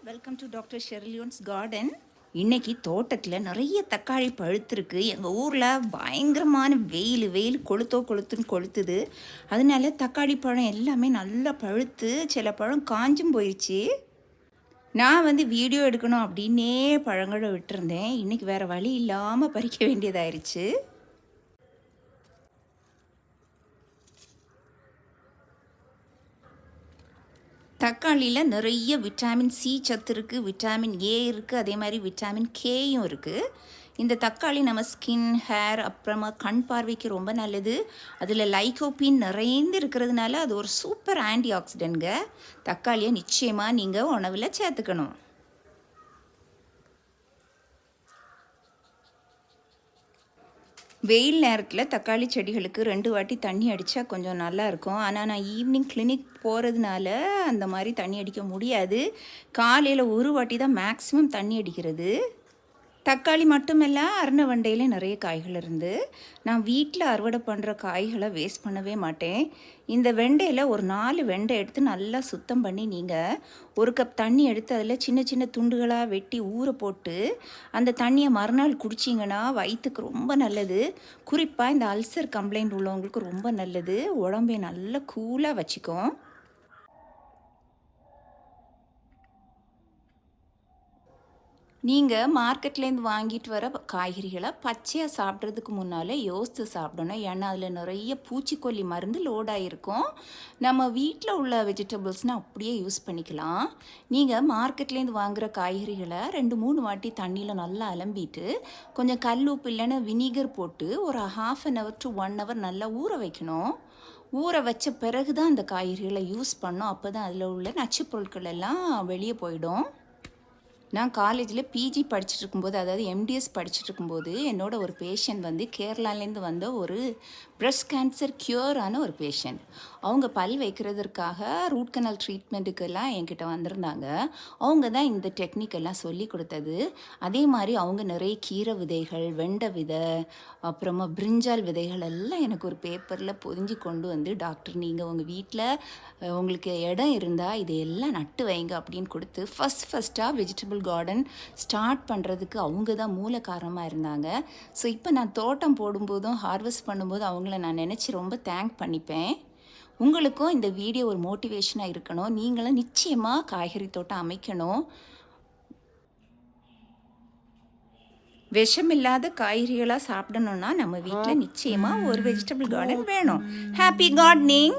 Welcome to doctor Sherlyons garden இன்னைக்கு தோட்டத்தில் நிறைய தக்காளி பழுத்திருக்கு. எங்கள் ஊரில் பயங்கரமான வெயில் வெயில் கொளுத்தோ கொளுத்துன்னு கொளுத்துது. அதனால தக்காளி பழம் எல்லாமே நல்லா பழுத்து சில பழம் காஞ்சும் போயிடுச்சு நான் வந்து வீடியோ எடுக்கணும் அப்படின்னே பழங்களை விட்டுருந்தேன். இன்றைக்கி வேறு வழி இல்லாமல் பறிக்க வேண்டியதாயிருச்சு. தக்காளியில் நிறைய விட்டாமின் சி சத்து இருக்குது விட்டாமின் ஏ இருக்குது அதே மாதிரி விட்டாமின் கேயும் இருக்குது இந்த தக்காளி நம்ம ஸ்கின் ஹேர் அப்புறமா கண் பார்வைக்கு ரொம்ப நல்லது. அதில் லைகோபின் நிறைந்து இருக்கிறதுனால அது ஒரு சூப்பர் ஆன்டி ஆக்சிடென்ட்ங்க தக்காளியை நிச்சயமாக நீங்கள் உணவில் சேர்த்துக்கணும். வெயில் நேரத்தில் தக்காளி செடிகளுக்கு ரெண்டு வாட்டி தண்ணி அடித்தா கொஞ்சம் நல்லாயிருக்கும் ஆனால் நான் ஈவினிங் கிளினிக் போகிறதுனால அந்த மாதிரி தண்ணி அடிக்க முடியாது. காலையில் ஒரு வாட்டி தான் மேக்ஸிமம் தண்ணி அடிக்கிறது. தக்காளி மட்டுமல்ல அருண வண்டையிலே நிறைய காய்கள் இருந்து நான் வீட்டில் அறுவடை பண்ணுற காய்களை வேஸ்ட் பண்ணவே மாட்டேன். இந்த வெண்டையில் ஒரு நாலு வெண்டை எடுத்து நல்லா சுத்தம் பண்ணி நீங்கள் ஒரு கப் தண்ணி எடுத்து அதில் சின்ன சின்ன துண்டுகளாக வெட்டி ஊற போட்டு அந்த தண்ணியை மறுநாள் குடிச்சிங்கன்னா வயிற்றுக்கு ரொம்ப நல்லது. குறிப்பாக இந்த அல்சர் கம்ப்ளைண்ட் உள்ளவங்களுக்கு ரொம்ப நல்லது. உடம்பை நல்லா கூலாக வச்சுக்கும் நீங்கள் மார்க்கெட்லேருந்து வாங்கிட்டு வர காய்கறிகளை பச்சையாக சாப்பிட்றதுக்கு முன்னாலே யோசித்து சாப்பிடணும். ஏன்னா அதில் நிறைய பூச்சிக்கொல்லி மருந்து லோடாக இருக்கும் நம்ம வீட்டில் உள்ள வெஜிடபிள்ஸ்னால் அப்படியே யூஸ் பண்ணிக்கலாம். நீங்கள் மார்க்கெட்லேருந்து வாங்குகிற காய்கறிகளை ரெண்டு மூணு வாட்டி தண்ணியில் நல்லா அலம்பிட்டு கொஞ்சம் கல் உப்பு இல்லைன்னா வினிகர் போட்டு ஒரு half an hour to one hour நல்லா ஊற வைக்கணும். ஊற வச்ச பிறகு தான் அந்த காய்கறிகளை யூஸ் பண்ணோம் அப்போ தான் அதில் உள்ள நச்சுப் பொருட்கள் எல்லாம் வெளியே போயிடும். நான் காலேஜில் பிஜி படிச்சுட்டு இருக்கும்போது அதாவது எம்டிஎஸ் படிச்சுட்டு இருக்கும்போது என்னோட ஒரு பேஷண்ட் வந்து கேரளாலேருந்து வந்த ஒரு பிரஸ்ட் கேன்சர் க்யூரான ஒரு பேஷண்ட் அவங்க பல் வைக்கிறதுக்காக ரூட் கனல் ட்ரீட்மெண்ட்டுக்கெல்லாம் என்கிட்ட வந்திருந்தாங்க. அவங்க தான் இந்த டெக்னிக் எல்லாம் சொல்லி கொடுத்தது. அதே மாதிரி அவங்க நிறைய கீரை விதைகள் வெண்டை விதை அப்புறமா பிரிஞ்சால் விதைகள் எல்லாம் எனக்கு ஒரு பேப்பரில் பொதிஞ்சு கொண்டு வந்து டாக்டர் நீங்கள் உங்கள் வீட்டில் உங்களுக்கு இடம் இருந்தால் இதையெல்லாம் நட்டு வைங்க அப்படின்னு கொடுத்து ஃபஸ்ட் ஃபஸ்ட்டாக வெஜிடபிள் கார்டன் ஸ்டார்ட் பண்ணுறதுக்கு அவங்க தான் மூல காரணமாக இருந்தாங்க. ஸோ இப்போ நான் தோட்டம் போடும்போதும் ஹார்வெஸ்ட் பண்ணும்போதும் அவங்கள நான் நினச்சி ரொம்ப தேங்க் பண்ணிப்பேன். உங்களுக்கும் இந்த வீடியோ ஒரு மோட்டிவேஷனாக இருக்கணும். நீங்களும் நிச்சயமாக காய்கறி தோட்டம் அமைக்கணும். விஷமில்லாத காய்கறிகளாக சாப்பிடணும்னா நம்ம வீட்டில் நிச்சயமாக ஒரு வெஜிடபிள் கார்டன் வேணும். Happy gardening